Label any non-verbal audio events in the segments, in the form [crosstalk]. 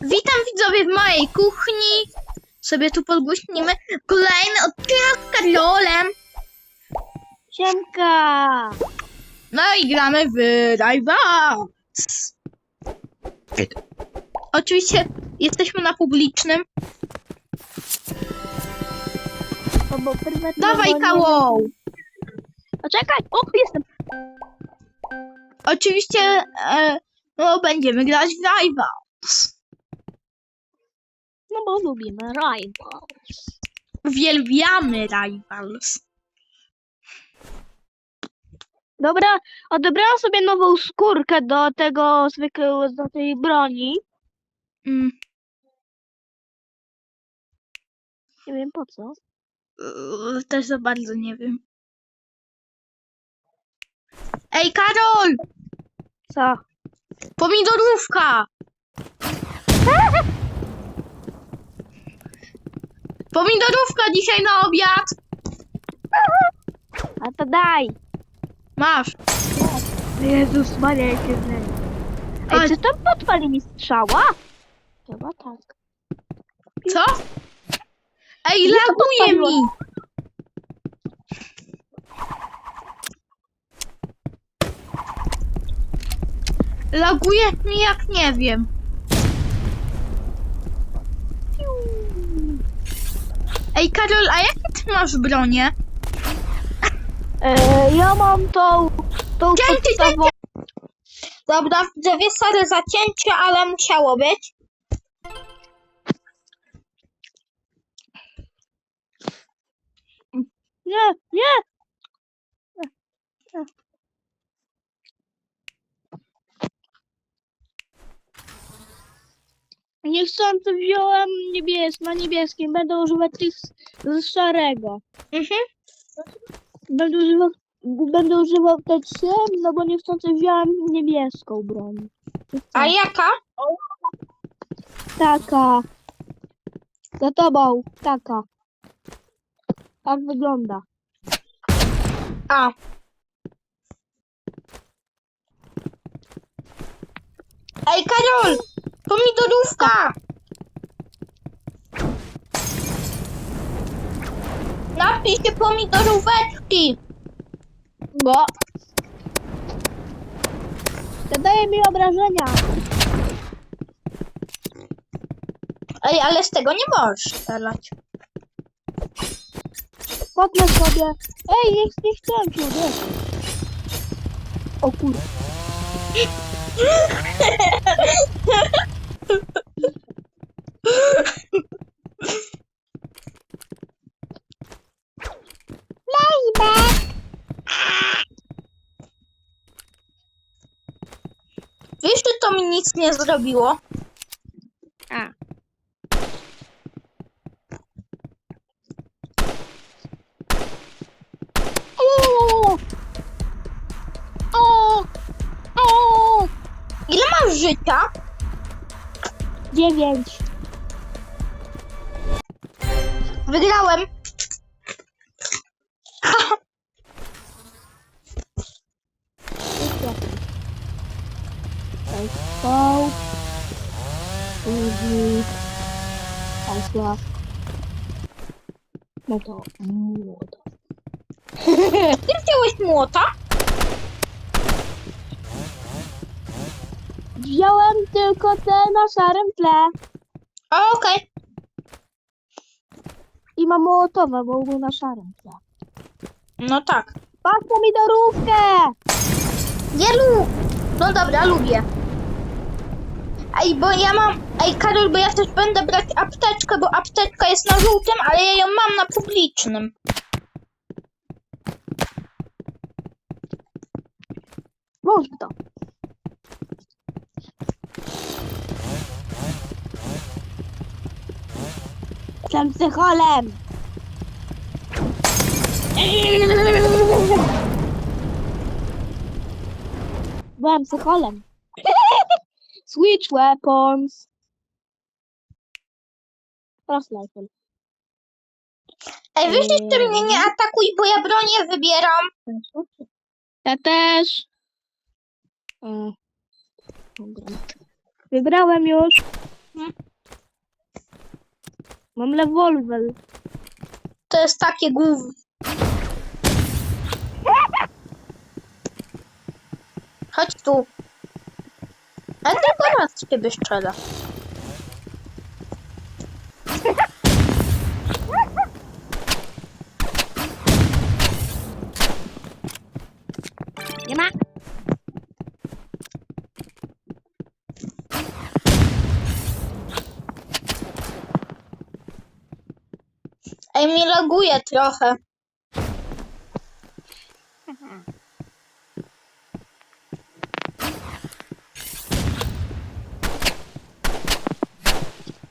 Witam widzowie w mojej kuchni. Sobie tu podgłośnimy kolejny odcinek z Karolem. Siemka! No i gramy w Rivals. Oczywiście jesteśmy na publicznym. To Dawaj nie- kało! Poczekaj! O, jestem! Oczywiście e, no, będziemy grać w Rivals. No bo lubimy Rivals. Uwielbiamy Rivals. Dobra, odebrałam sobie nową skórkę do tego zwykłego, do tej broni. Mm, Nie wiem po co. e, też za bardzo nie wiem. Ej, Karol! Co? Pomidorówka! [laughs] Pomidorówka dzisiaj na obiad! A to daj! Masz. Jezus Maria, jakie znęcie. Ej, czy tam podpali mi strzała? Chyba tak. Co? Ej, Nie, to laguje podpaliło. mi! Laguje mi jak nie wiem. Ej, Karol, a jakie ty masz bronię? E, ja mam tą, tą Cięcie, podstawową... Dobra, widzowie, sorry za cięcie, ale musiało być. Nie, nie! Niechcący wziąłem niebies na niebieskim. Będę używać tych z szarego. Mhm. Będę używał, będę używał te trzy, no bo niechcący wziąłem niebieską broń. A jaka? Taka. Za tobą. Taka. Tak wygląda. A. Ej, Karol! Pomidorówka! Napij się pomidoróweczki! Bo. Zadaje mi obrażenia. Ej, ale z tego nie możesz strzelać. Podniosę sobie. Ej, nie, nie chciałem cię uderzyć. O kurde. [laughs] Wiesz, że to mi nic nie zrobiło? Dziewięć. Wygrałem. Uzi. Asla. No to młodo. Ty wziąłeś młota? Wziąłem tylko te na szarym tle. Okej. I mam mołotowe, bo był na szarym tle. No tak. Patrz pomidorówkę! Ja lu... No dobra, lubię. Ej, bo ja mam... Ej, Karol, bo ja też będę brać apteczkę, bo apteczka jest na żółtym, ale ja ją mam na publicznym. Włącz to. Jestem psycholem. Byłem psycholem. [laughs] Switch weapons. Frost rifle. Ej, wiesz, ty mnie nie atakuj, bo ja bronię wybieram. Ja też. O. Wybrałem już. Mam rewolwer. To jest takie głów. Chodź tu. A tylko raz ciebie strzela. Laguje trochę.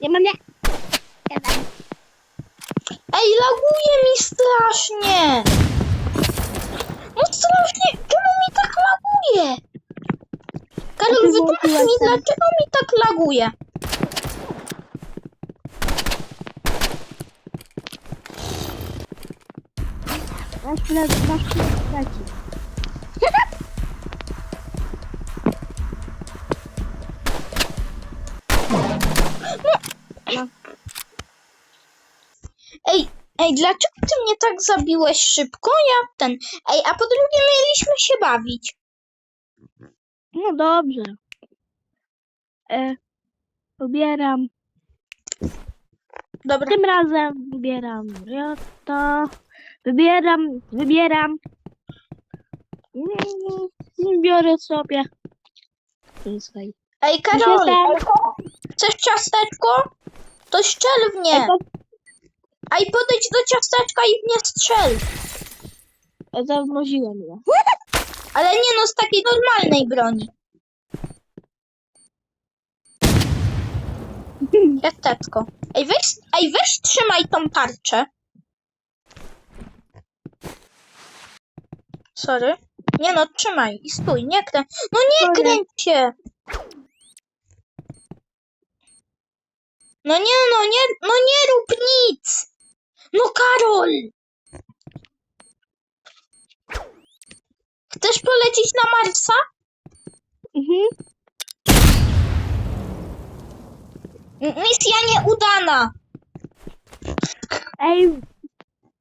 Nie mam mam. Ej, laguje mi strasznie. No strasznie, czemu mi tak laguje? Karol, wytłumacz mi, dlaczego mi tak laguje. Masz. No. Ej, ej, dlaczego ty mnie tak zabiłeś szybko? Ja ten. Ej, a po drugie mieliśmy się bawić. No dobrze. E, pobieram. Dobra. Tym razem wybieram Riota. Wybieram, wybieram. Biorę sobie. Słuchaj. Ej, Karol, chcesz ciasteczko? To strzel w nie. Ej, podejdź do ciasteczka i w nie strzel. Zamroziłem je. Ale nie no, z takiej normalnej broni. [laughs] Ciasteczko. Ej, weź, ej, weź trzymaj tą tarczę. Sorry. Nie no, trzymaj i stój, nie kręć. No nie Sorry. kręć się. No nie, no nie, no nie rób nic. No Karol. Chcesz polecieć na Marsa? Mhm. Misja nieudana. Ej,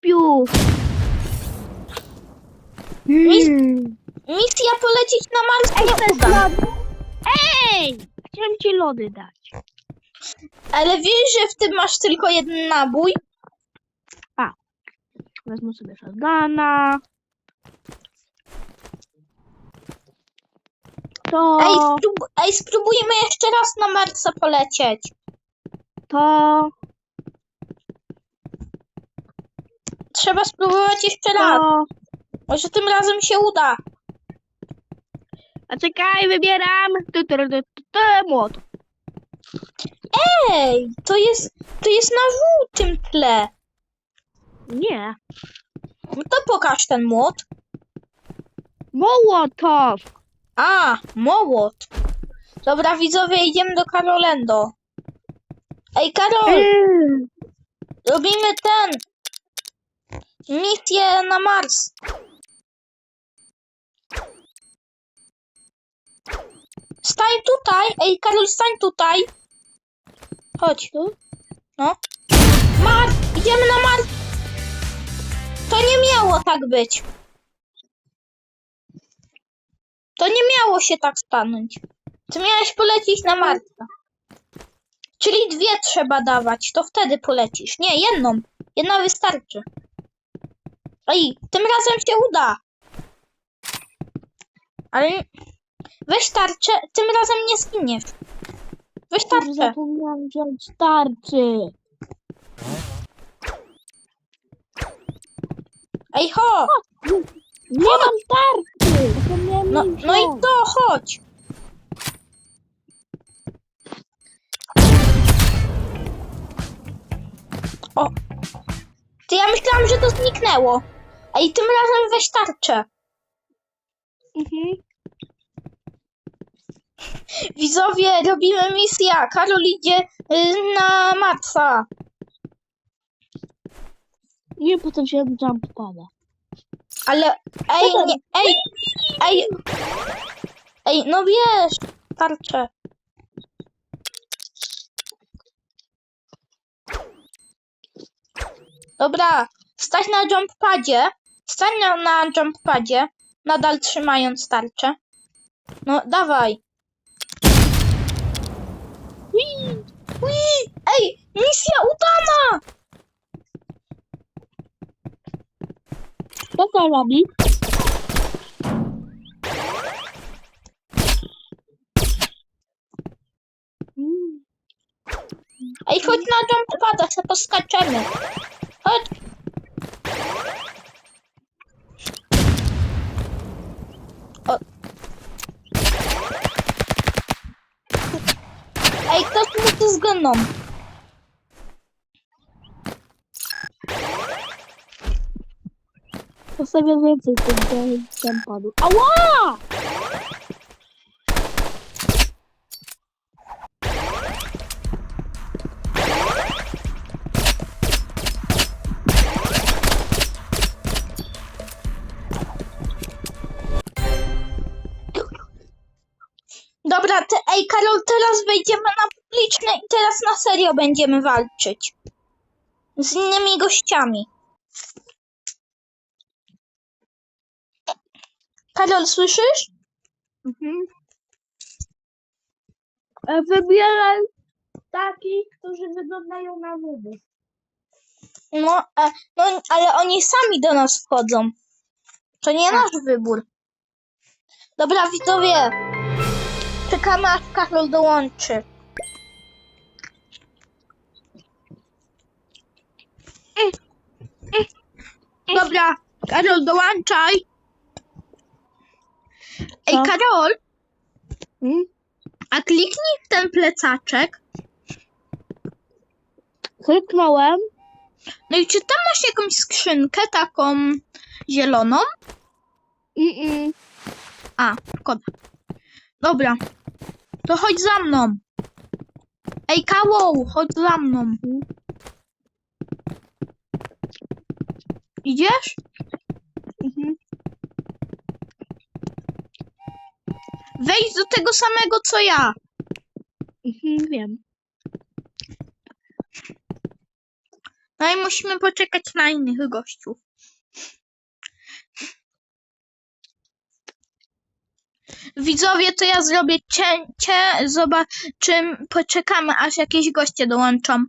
piu. Mm. Misja polecieć na Mars Ej, lody. Ej! Chciałem ci lody dać. Ale wiesz, że w tym masz tylko jeden nabój? Wezmę sobie shotguna. To, Ej, sprób ej, spróbujmy jeszcze raz na Marsa polecieć. to, Trzeba spróbować jeszcze raz. to. Może tym razem się uda. A czekaj, wybieram. Tu, tu, tu, tu, tu, młot. Ej, to jest, to jest na żółtym tle. Nie. No to pokaż ten młot. Mołotow. A, mołot. Dobra, widzowie, idziemy do Karolendo. Ej, Karol, robimy ten. Misję na Mars. Stań tutaj. Ej, Karol, stań tutaj. Chodź. Tu? No. Mars! Idziemy na Mars! To nie miało tak być. To nie miało się tak stanąć. Ty miałeś polecieć na Marsa. Czyli dwie trzeba dawać, to wtedy polecisz. Nie, jedną. Jedna wystarczy. Ej, tym razem się uda. Ale weź tarczę, tym razem nie zginiesz. Weź tarczę. Zapomniałam wziąć tarczy. Ej, ho! Nie mam tarczy. Zapomniałam No, jej no i wziąć. to, chodź. O. Ty, ja myślałam, że to zniknęło. Ej, tym razem weź tarczę. Mhm. Widzowie, robimy misję. Karol idzie y, na Marsa. I potem się jump pada. Ale, ej, nie, ej, ej, ej, no wiesz, tarczę. Dobra, stań na jump padzie, stań na, jump padzie, nadal trzymając tarczę. No, dawaj. Ui, ej, misja udana! Co to robi? Ej, chodź na jump-pada, se poskaczemy. Chodź. O. Ej, ktoś mu tu zgonął. To sobie więcej tych tam padł. Ała! Dobra, te, ej Karol, teraz wejdziemy na publiczne i teraz na serio będziemy walczyć. Z innymi gościami. Karol, słyszysz? Mhm. E, Wybieraj takich, którzy wyglądają na nudy. No, e, no, ale oni sami do nas wchodzą. To nie Tak. nasz wybór. Dobra, widzowie. Czekamy aż Karol dołączy. Dobra, Karol, dołączaj. Ej? Karol, Hmm? a kliknij w ten plecaczek. Kliknąłem. No i czy tam masz jakąś skrzynkę taką zieloną? Mm-mm. A, szkoda. Dobra. To chodź za mną. Ej, Kawoł, chodź za mną. Idziesz? Mhm. Wejdź do tego samego co ja. Mhm, wiem. No i musimy poczekać na innych gościów. Widzowie, to ja zrobię cięcie, zobaczymy, poczekamy aż jakieś goście dołączą.